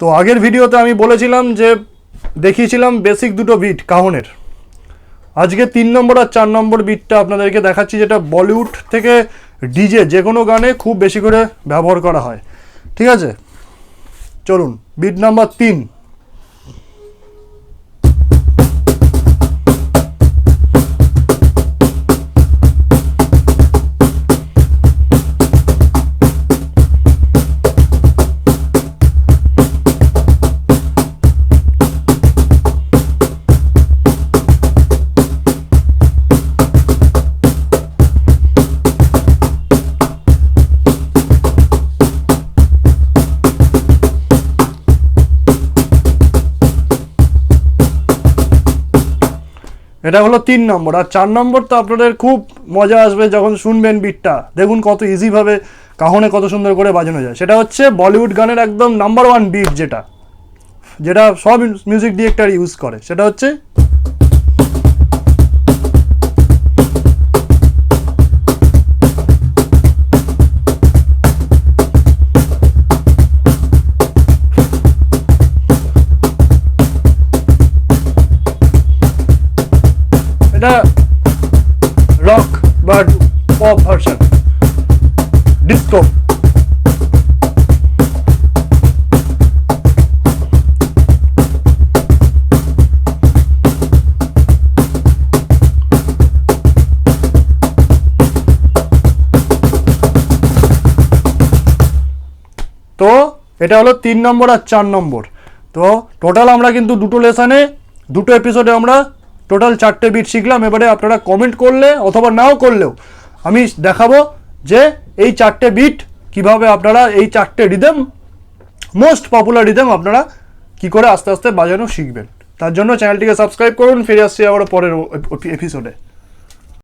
তো আগের ভিডিওতে আমি বলেছিলাম যে দেখিয়েছিলাম বেসিক দুটো বিট কাহনের। আজকে তিন নম্বর আর চার নম্বর বিটটা আপনাদেরকে দেখাচ্ছি যেটা বলিউড থেকে ডিজে যে কোনো গানে খুব বেশি করে ব্যবহার করা হয়। ঠিক আছে? চলুন বিট নাম্বার তিন। এটা হলো তিন নম্বর। আর চার নম্বর তো আপনাদের খুব মজা আসবে যখন শুনবেন বিটটা দেখুন কত ইজিভাবে কাহনে কত সুন্দর করে বাজানো যায়। সেটা হচ্ছে বলিউড গানের একদম নাম্বার ওয়ান বিট যেটা। যেটা সব মিউজিক ডিরেক্টর ইউজ করে। সেটা হচ্ছে এটা রক বা পপ ভার্সন ডিস্কো তো এটা হলো তিন নম্বর আর চার নম্বর। তো টোটাল আমরা কিন্তু দুটো লেসনে দুটো এপিসোডে আমরা টোটাল চারটে বিট শিখলাম, এবারে আপনারা কমেন্ট করলে অথবা নাও করলেও আমি দেখাবো যে এই চারটে বিট কীভাবে আপনারা এই চারটে রিদেম মোস্ট পপুলার রিদেম আপনারা কি করে আস্তে আস্তে বাজানো শিখবেন। তার জন্য চ্যানেলটিকে সাবস্ক্রাইব করুন, ফিরে আসছি আবার পরের এপিসোডে